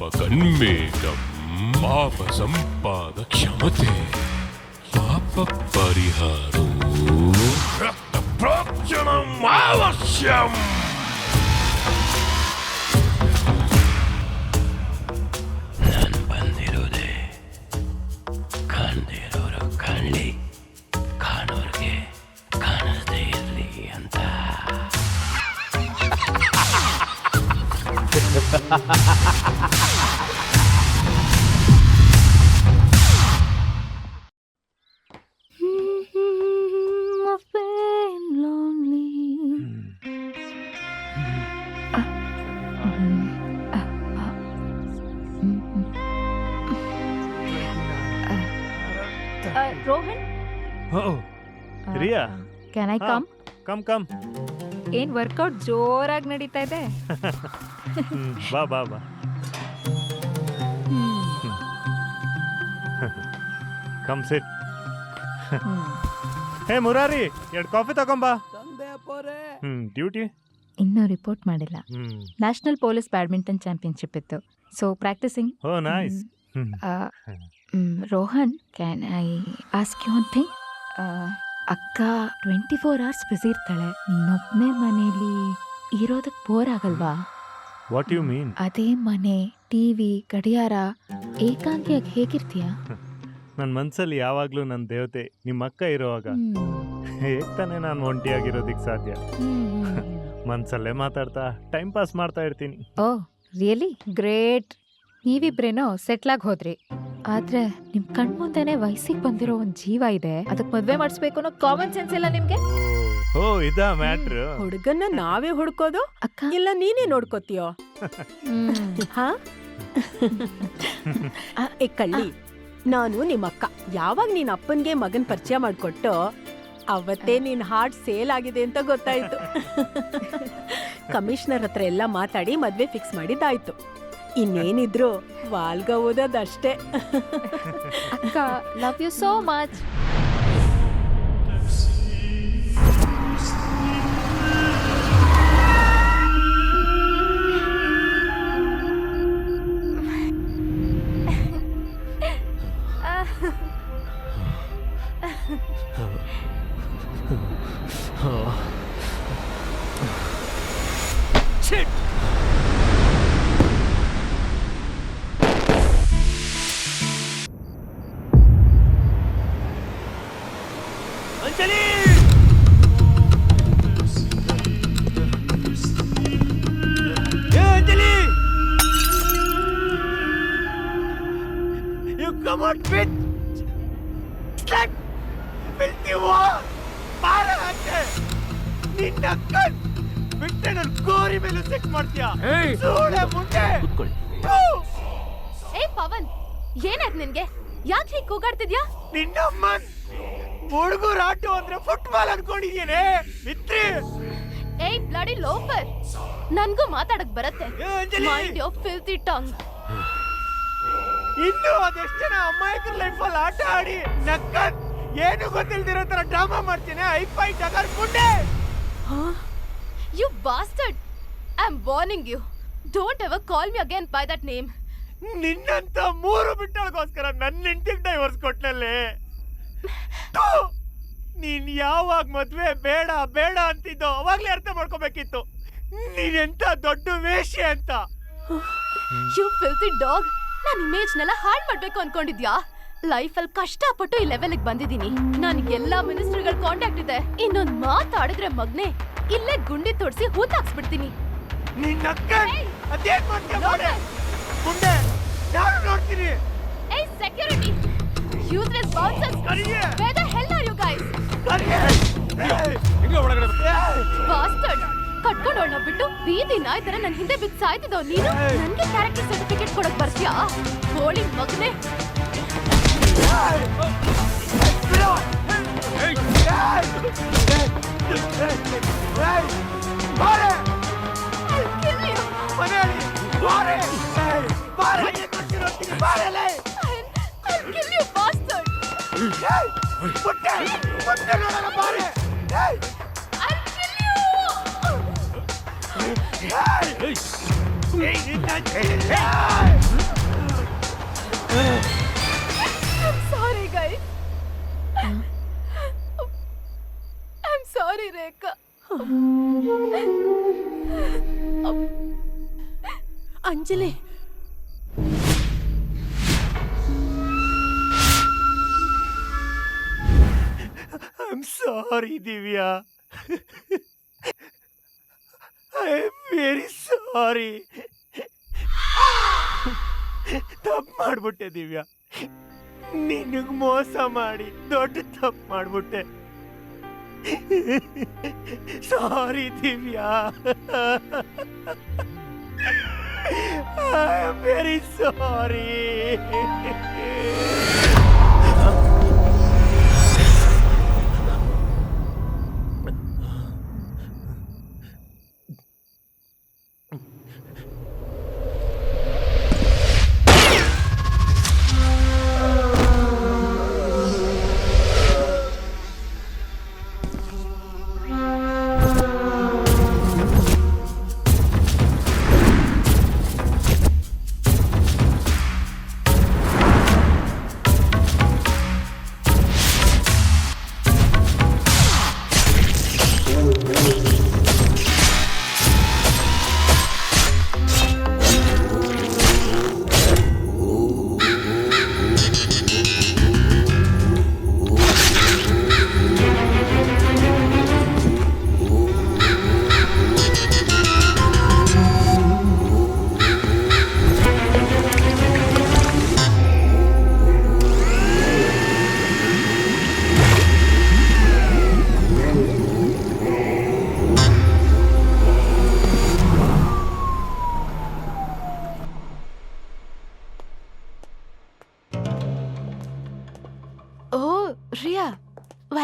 పాపకన్మేడం పాప సంపాద క్షమతే పాప పరిహారం రక్త ప్రోక్షణం ఆవశ్యం. ಕ್ಯಾನ್ ಐ ಹಾ. ಕಮ್ ಕಮ್ ಕಮ್ ಏನ್ ವರ್ಕೌಟ್ ಜೋರಾಗಿ ನಡೀತಾ ಇದೆ? ಹ್ಮ್, ಬಾ ಬಾ ಬಾ. ಕಮ್ ಸಿಟ್ ಹೇ ಮುರಾರಿ ಎರಡು ಕಾಫಿ ತಗೊಂಬಾ ಹ್ಮ್ ಡ್ಯೂಟಿ ಇನ್ನೂ ರಿಪೋರ್ಟ್ ಮಾಡಿಲ್ಲ. Hmm. National police badminton championship ಇತ್ತು. So practising oh nice hmm. Rohan can I ask you one thing ಅಕ್ಕ ಟ್ವೆಂಟಿ ಫೋರ್ ಅವರ್ಸ್ ಬಿಸಿ ಇರ್ತಾಳೆ. ನೀನೊಬ್ಬನೇ ಮನೇಲಿ ಇರೋದಕ್ಕೆ ಬೋರ್ ಆಗಲ್ವಾ? ವಾಟ್ ಯು ಮೀನ್ ಅದೇ ಮನೆ ಟಿವಿ ಗಡಿಯಾರ ಏಕಾಂಗಿಯಾಗಿ ಹೇಗಿರ್ತೀಯ? ನನ್ನ ಮನ್ಸಲ್ಲಿ ಯಾವಾಗಲೂ ನನ್ನ ದೇವತೆ ನಿಮ್ಮ ಅಕ್ಕ ಇರುವಾಗ. ಹೇಗ್ ತಾನೇ ನಾನು ಒಂಟಿಯಾಗಿರೋದಕ್ಕೆ ಸಾಧ್ಯ? ಮನ್ಸಲ್ಲೇ ಮಾತಾಡ್ತಾ ಟೈಮ್ ಪಾಸ್ ಮಾಡ್ತಾ ಇರ್ತೀನಿ. ಓ ರಿಯಲಿ ಗ್ರೇಟ್ ನೀವಿಬ್ರೇನೋ ಸೆಟ್ಲಾಗಿ ಹೋದ್ರಿ. ಆದ್ರೆ ನಿಮ್ ಕಣ್ಮುಂದೆನೆ ವಯಸ್ಸಿಗೆ ಬಂದಿರೋ ಒಂದ್ ಜೀವ ಇದೆ. ಅದಕ್ಕೆ ಮದ್ವೆ ಮಾಡಿಸ್ಬೇಕು ಅನ್ನೋ ಕಾಮನ್ ಸೆನ್ಸ್ ಇಲ್ಲ ನಿಮ್ಗೆ? ಓ ಇದಾ ಮ್ಯಾಟ್ರ್ ಹುಡುಗನ್ನ ನಾವೇ ಹುಡ್ಕೋದು? ಅಕ್ಕ? ಇಲ್ಲ ನೀನೇ ನೋಡ್ಕೋತೀಯೋ? ಹ್ಮ್. ಹಾ? ಆ, ಏ ಕಳ್ಳಿ ನಾನು ನಿಮ್ಮ ಅಕ್ಕ. ಯಾವಾಗ ನೀನ್ ಅಪ್ಪನ್ಗೆ ಮಗನ್ ಪರಿಚಯ ಮಾಡ್ಕೊಟ್ಟು ಅವತ್ತೇ ನಿನ್ ಹಾರ್ಟ್ ಸೇಲ್ ಆಗಿದೆ ಅಂತ ಗೊತ್ತಾಯ್ತು. ಕಮಿಷನರ್ ಹತ್ರ ಎಲ್ಲ ಮಾತಾಡಿ ಮದ್ವೆ ಫಿಕ್ಸ್ ಮಾಡಿದ್ದಾಯ್ತು. ಇನ್ನೇನಿದ್ರು ವಾಲ್ಗ ಓದೋದಷ್ಟೇ. ಅಕ್ಕ love you so much You come out bitch! Slut! Filthy whore! ಬಾರ! ನಿನ್ನ ಕಣ್ ಬಿಟ್ಟೆ ನನ್ ಗೋರಿ ಮೇಲೆ ಸೆಟ್ ಮಾಡ್ತೀಯ ಸೂಳೆ ಮುಂಡೆ ಕೂತ್ಕೊಳ್ಳಿ ಥು! ಏ ಪವನ್ ಏನಾಯ್ತು ನಿನ್ಗೆ ಯಾಕೆ ಹೀಗೆ ಕೂಗಾಡ್ತಿದ್ಯಾ ನಿನ್ನಮ್ಮನ್ ಹುಡುಗರು ಆಟೋ ಅಂದ್ರೆ ಫುಟ್ಬಾಲ್ ಅನ್ಕೊಂಡಿದ್ಯೇನೆ ಮಿತ್ರಿ ಏಯ್ ಬ್ಲಡಿ ಲೋಫರ್ ನನ್ಗೂ ಮಾತಾಡಕ್ ಬರತ್ತೆ ಏ, Anjali! Mind your filthy tongue ಇನ್ನು ಅದೆಷ್ಟು ಜನ ಲೈಫ್ ಲೈಫಲ್ಲಿ ಆಟ ಆಡಿ ನಕ್ಕ ಏನು ಗೊತ್ತಿಲ್ದಿರೋ ತರ ಡ್ರಾಮಾ ಮಾಡ್ತೀನಿ. ಐಫೈ ಟಗರ್ ಕುಂಡೆ you bastard I am warning you don't ever call me again by that name ನಿನ್ನಂತ ಮೂರು ಬಿಟ್ಟಳಗೋಸ್ಕರ ನನ್ನ ಹೆಂಡತಿಗೆ ಡೈವರ್ಸ್ ಕೊಟ್ನಲ್ಲಿ. ಥು! ನೀನ್ ಯಾವಾಗ ಮದ್ವೆ ಬೇಡ ಬೇಡ ಅಂತಿದ್ದೋ ಅವಾಗ್ಲೇ ಅರ್ಥ ಮಾಡ್ಕೋಬೇಕಿತ್ತು. ನೀನೆಂತ ದೊಡ್ಡ ವೇಷ ಅಂತ. ಯು ಫಿಲ್ತಿ ಡಾಗ್ ನನ್ನ ಇಮೇಜ್ನೆಲ್ಲ ಹಾಳು ಮಾಡ್ಬೇಕು ಅನ್ಕೊಂಡಿದ್ಯಾ? ಲೈಫಲ್ಲಿ ಕಷ್ಟಪಟ್ಟು ಈ ಲೆವೆಲ್ಗೆ ಬಂದಿದ್ದೀನಿ. ನನಗೆ ಎಲ್ಲಾ ಮಿನಿಸ್ಟರ್ಗಳ ಕಾಂಟ್ಯಾಕ್ಟ್ ಇದೆ. ಇನ್ನೊಂದ್ ಮಾತಾಡಿದ್ರೆ ಮಗ್ನೆ ಇಲ್ಲೇ ಗುಂಡಿ ತೋರಿಸಿ ಹೂತಾಕ್ಸ್ಬಿಡ್ತೀನಿ ನಿನ್ನ ಅಕ್ಕ ಅದೇನ್ ಮಾಡ್ತೀಯ ಮಾಡೆ ಮುಂದೆ ನಾನು ನೋಡ್ತೀನಿ? ಏಯ್ ಸೆಕ್ಯೂರಿಟಿ ಯೂಸ್ಲೆಸ್ ಬೌನ್ಸರ್ಸ್ ಕರಿಯೆ. Where hell are you guys? ಕರಿಯೆ. ಏಯ್! ಏಯ್! ಬಾಸ್ಟರ್ಡ್ ಕಟ್ಕೊಂಡವಳನ್ನ ಬಿಟ್ಟು ಬೀದಿ ನಾಯಿ ತರ ನನ್ನ ಹಿಂದೆ ಬಿದ್ದು ಸಾಯ್ತಿದ್ದವ್ ನೀನು ನನಗೆ ಕ್ಯಾರೆಕ್ಟರ್ ಸರ್ಟಿಫಿಕೇಟ್ ಕೊಡಕ್ ಬರ್ತೀಯಾ ಗೋಳಿ ಮಗನೆ Hey! Put that! Put that on the body! Hey! ಏಯ್, ಏಯ್, ನಿನ್ನ ಏಯ್. I'm sorry, guys. I'm sorry, Rekha. Anjali I'm sorry, Divya I am very sorry ತಪ್ಪು ಮಾಡ್ಬಿಟ್ಟೆ ದಿವ್ಯಾ. ನಿನಗ್ ಮೋಸ ಮಾಡಿ ದೊಡ್ಡ ತಪ್ಪು ಮಾಡ್ಬಿಟ್ಟೆ. Sorry Divya. I am very sorry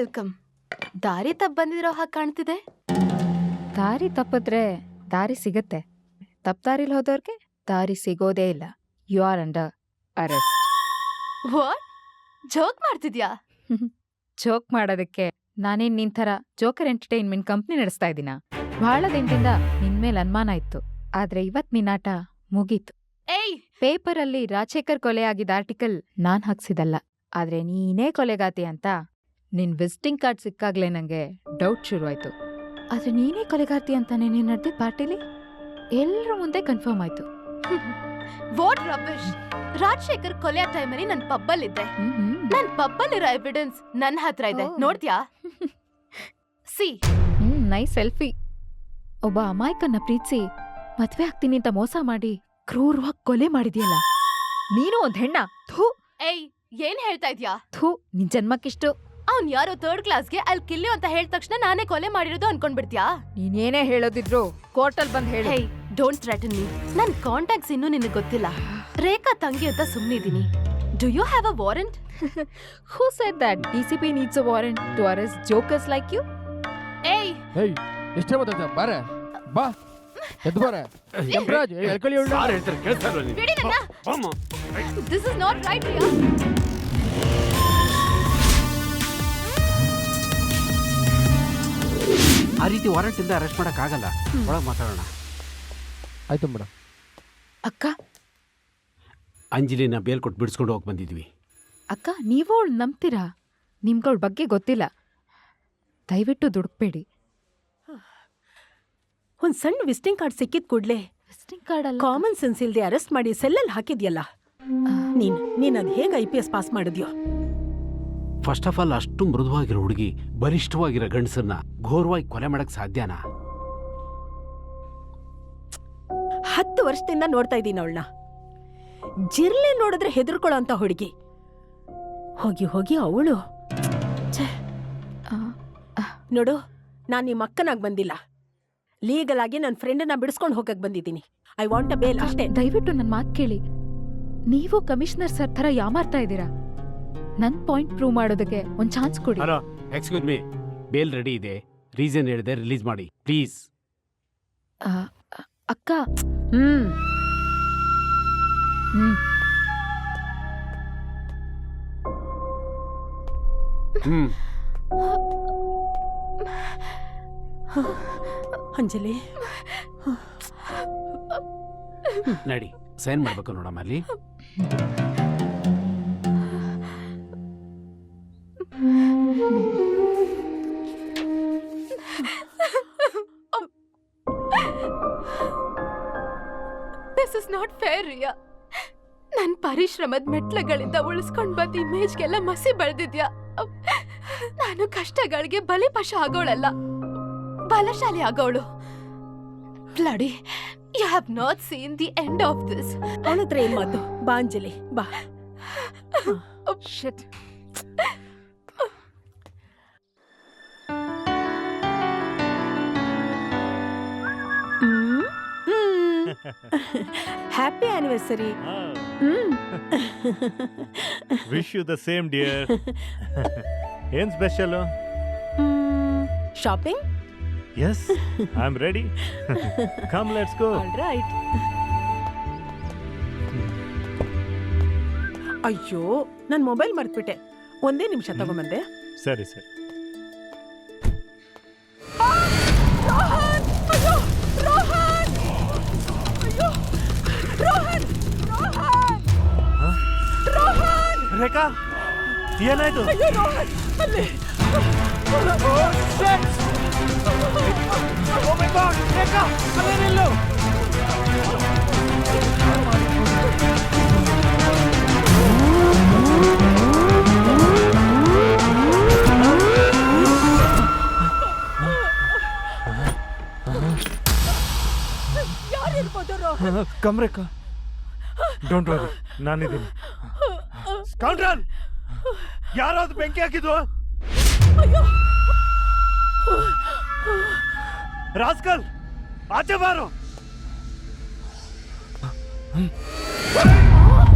welcome. ದಾರಿ ತಪ್ಪ ಬಂದಿರೋ ಹಾಗೆ ಕಾಣ್ತಿದೆ? ದಾರಿ ತಪ್ಪಿದ್ರೆ ದಾರಿ ಸಿಗತ್ತೆ. ತಪ್ಪ ದಾರಿಲಿ ಹೋದವ್ರಿಗೆ ದಾರಿ ಸಿಗೋದೇ ಇಲ್ಲ. You are under arrest what joke ಮಾಡ್ತಿದ್ಯಾ? ಜೋಕ್ ಮಾಡೋದಕ್ಕೆ ನಾನೇನ್ ನಿನ್ ಥರ ಜೋಕರ್ ಎಂಟರ್ಟೈನ್ಮೆಂಟ್ ಕಂಪ್ನಿ ನಡೆಸ್ತಾ ಇದ್ದೀನ? ಬಹಳ ದಿನದಿಂದ ನಿನ್ ಮೇಲೆ ಅನುಮಾನ ಇತ್ತು. ಆದ್ರೆ ಇವತ್ ನಿನ್ ಆಟ ಮುಗೀತು. ಏಯ್! ಪೇಪರಲ್ಲಿ ರಾಜಶೇಖರ್ ಕೊಲೆ ಆಗಿದ ಆರ್ಟಿಕಲ್ ನಾನ್ ಹಾಕ್ಸಿದಲ್ಲ. ಆದ್ರೆ ನೀನೇ ಕೊಲೆಗಾತಿ ಅಂತ ನಿನ್ ವಿಸಿಟಿಂಗ್ ಕಾರ್ಡ್ ಸಿಕ್ಕಾಗ್ಲೇ ನಂಗೆ ಡೌಟ್ ಶುರುವಾಯ್ತು. ಆದ್ರೆ ನೀನೇ ಕೊಲೆಗಾರ್ತಿ ಅಂತಾನೆ ನೀನ್ ನಡೆದಿದ್ದ ಪಾರ್ಟಿಲಿ? ಎಲ್ರ ಮುಂದೆ ಕನ್ಫರ್ಮ್ ಆಯ್ತು. ವಾಟ್ ರಬಿಶ್ ರಾಜಶೇಖರ್ ಕೊಲೆಯ ಟೈಮಲ್ಲಿ ಇದೆ ಪಬ್ಬಲ್ಲಿದ್ದೆ ಪಬ್ಬಲ್ ಪಬ್ಬಲ್ಲಿರೋ ಎವಿಡೆನ್ಸ್ ನನ್ನ ಹತ್ರ ಇದೆ. ಓ. ನೋಡ್ತ್ಯಾ? ಸಿ ನೈಸ್ ನೈ ಸೆಲ್ಫಿ ಒಬ್ಬ ಅಮಾಯಕನ್ನ ಪ್ರೀತಿಸಿ ಮದ್ವೆ ಆಗ್ತೀನಿ ಅಂತ ಮೋಸ ಮಾಡಿ ಕ್ರೂರವಾಗಿ ಕೊಲೆ ಮಾಡಿದ್ಯಲ್ಲ? ನೀನು ಒಂದ್ ಹೆಣ್ಣ. ಥೂ. ಏಯ್ ಏನ್ ಹೇಳ್ತಾ ಇದ್ಯಾ? ಥೂ ನಿನ್ ಜನ್ಮಕ್ಕಿಷ್ಟು. ಅವ್ನ್ ಯಾರೋ ಥರ್ಡ್ ಕ್ಲಾಸ್ಗೆ ಅಲ್ಲಿ ಕಿಲ್ಲು ಅಂತ ಹೇಳಿದ ತಕ್ಷಣ ನಾನೇ ಕೊಲೆ ಮಾಡಿರೋದು ಅನ್ಕೊಂಡ್ಬಿಡ್ತ್ಯಾ? ನೀನೇನೇ ಹೇಳೋದಿದ್ರು ಕೋರ್ಟಲ್ ಬಂದ್ ಹೇಳಿ. ಹೇಯ್ ಡೋಂಟ್ ಥ್ರೆಟನ್ ಮೀ ನನ್ ಕಾಂಟ್ಯಾಕ್ಟ್ಸ್ ಇನ್ನೂ ನಿನಗೆ ಗೊತ್ತಿಲ್ಲ. ರೇಖಾ ತಂಗಿ ಅಂತ ಸುಮ್ನಿದೀನಿ do you have a warrant who said that DCP needs a warrant to arrest jokers like you ಏಯ್ ಏಯ್ ಎಷ್ಟೇ ಗೊತ್ತಾಯ್ತ ಬಾರೆ. ಬಾ. ಎದ್ದು ಬಾರೆ. ಯಮರಾಜ್ ಎಳ್ಕೊಳ್ಳಿ ಹೇಳ್ತಾರೆ ಕೇಳ್ತಾ ನೀನು? ಬಿಡಿ ನನ್ನ ಬಾಮ್ಮ. This is not right Riya ಆ ರೀತಿ ವಾರಂಟ್ ಇಲ್ಲದೆ ಅರೆಸ್ಟ್ ಮಾಡಕ್ ಆಗಲ್ಲ ಒಳಗೆ ಮಾತಾಡೋಣ. ಆಯ್ತು ಮೇಡಮ್ ಅಕ್ಕ? ಅಂಜಲಿನ ಬೇಲ್ ಕೊಟ್ಟು ಬಿಡಿಸ್ಕೊಂಡು ಹೋಗಿ ಬಂದಿದ್ವಿ. ಅಕ್ಕ ನೀವು ಅವಳು ನಂಬ್ತೀರಾ? ನಿಮ್ಗಳ ಬಗ್ಗೆ ಗೊತ್ತಿಲ್ಲ. ದಯವಿಟ್ಟು ದುಡುಕ್ಬೇಡಿ ಒಂದು ಸಣ್ಣ ವಿಸಿಟಿಂಗ್ ಕಾರ್ಡ್ ಸಿಕ್ಕಿದ ಕೂಡಲೇ ವಿಸಿಟಿಂಗ್ ಕಾರ್ಡ್ ಅಲ್ಲ? ಕಾಮನ್ ಸೆನ್ಸ್ ಇಲ್ಲದೆ ಅರೆಸ್ಟ್ ಮಾಡಿ ಸೆಲ್ಲಲ್ಲಿ ಹಾಕಿದ್ಯಲ್ಲ? ನೀನು ನೀನು ಅದು ಹೇಗೆ ಐ ಪಿ ಎಸ್ ಪಾಸ್ ಮಾಡಿದ್ಯೋ? ಫಸ್ಟ್ ಆಫ್ ಆಲ್ ಅಷ್ಟು ಮೃದುವಾಗಿರೋ ಹುಡುಗಿ ಬಲಿಷ್ಠವಾಗಿರೋ ಗಂಡಸನ್ನ ಘೋರವಾಗಿ ಕೊಲೆ ಮಾಡಕ್ ಸಾಧ್ಯನಾ? ಹತ್ತು ವರ್ಷದಿಂದ ನೋಡ್ತಾ ಇದ್ದೀನಿ ಅವಳನ್ನ. ಜಿರ್ಲೆ ನೋಡಿದ್ರೆ ಹೆದರ್ಕೊಳ್ಳೋ ಅಂತ ಹುಡುಗಿ. ಹೋಗಿ ಹೋಗಿ ಅವಳು. ನೋಡು ನಾನು ನಿಮ್ಮ ಅಕ್ಕನಾಗಿ ಬಂದಿಲ್ಲ. ಲೀಗಲ್ ಆಗಿ ನನ್ನ ಫ್ರೆಂಡನ್ನ ಬಿಡಿಸ್ಕೊಂಡು ಹೋಗಕ್ ಬಂದಿದ್ದೀನಿ. ಐ ವಾಂಟ್ ಅ ಬೇಲ್ ಅಷ್ಟೇ. ದಯವಿಟ್ಟು ನನ್ನ ಮಾತು ಕೇಳಿ. ನೀವು ಕಮಿಷನರ್ ಸರ್ ಥರ ಯಾಮಾರ್ತಾ ಇದ್ದೀರಾ? ನನ್ ಪಾಯಿಂಟ್ ಪ್ರೂವ್ ಮಾಡೋದಕ್ಕೆ ಒಂದ್ ಚಾನ್ಸ್ ಕೊಡಿ. Hello excuse me. Bail ready ಇದೆ. ರೀಸನ್ ಹೇಳಿದೆ ರಿಲೀಸ್ ಮಾಡಿ. ಪ್ಲೀಸ್. ಆ, ಅಕ್ಕ. ಹ್ಮ್. ಹ್ಮ್. ಹ್ಮ್. ಅಂಜಲಿ. ನಡಿ. ಸೈನ್ ಮಾಡ್ಬೇಕು ನೋಡಮ್ಮ ಅಲ್ಲಿ. This is not fair Riya ನನ್ ಪರಿಶ್ರಮದ ಮೆಟ್ಲಗಳಿಂದ ಉಳಿಸ್ಕೊಂಡ್ ಬಂದ ಇಮೇಜ್ಗೆಲ್ಲ ಮಸಿ ಬೆಳೆದಿದ್ಯಾ. ನಾನು ಕಷ್ಟಗಳಿಗೆ ಬಲಿಪಶ ಆಗೋಳಲ್ಲ. ಬಲಶಾಲಿ ಆಗೋಳು. Bloody you have not seen the end of this ಅವಳ ಹತ್ರ ಏನ್ ಮಾತು? ಬಾ ಅಂಜಲಿ ಬಾ. Shit happy anniversary hmm wish you the same dear ಏನ್ special shopping yes I am ready come let's go all right ಅಯ್ಯೋ ನನ್ನ ಮೊಬೈಲ್ ಮರ್ತ್ಬಿಟ್ಟೆ. ಒಂದೇ ನಿಮಿಷ ತಗೊಂಬಂದೆ. ಸರಿ ಸರಿ. ರೇಖಾ ಏನಾಯ್ತು? ಕಮ್ ರೇಖಾ ಡೋಂಟ್ ವರಿ ನಾನಿದ್ದೀನಿ. ಕೌಂಟ್ರಲ್ ಯಾರೋ ಅದು ಬೆಂಕಿ ಹಾಕಿದ್ದು ರಾಸ್ಕಲ್ ಆಚೆ ಬಾರು!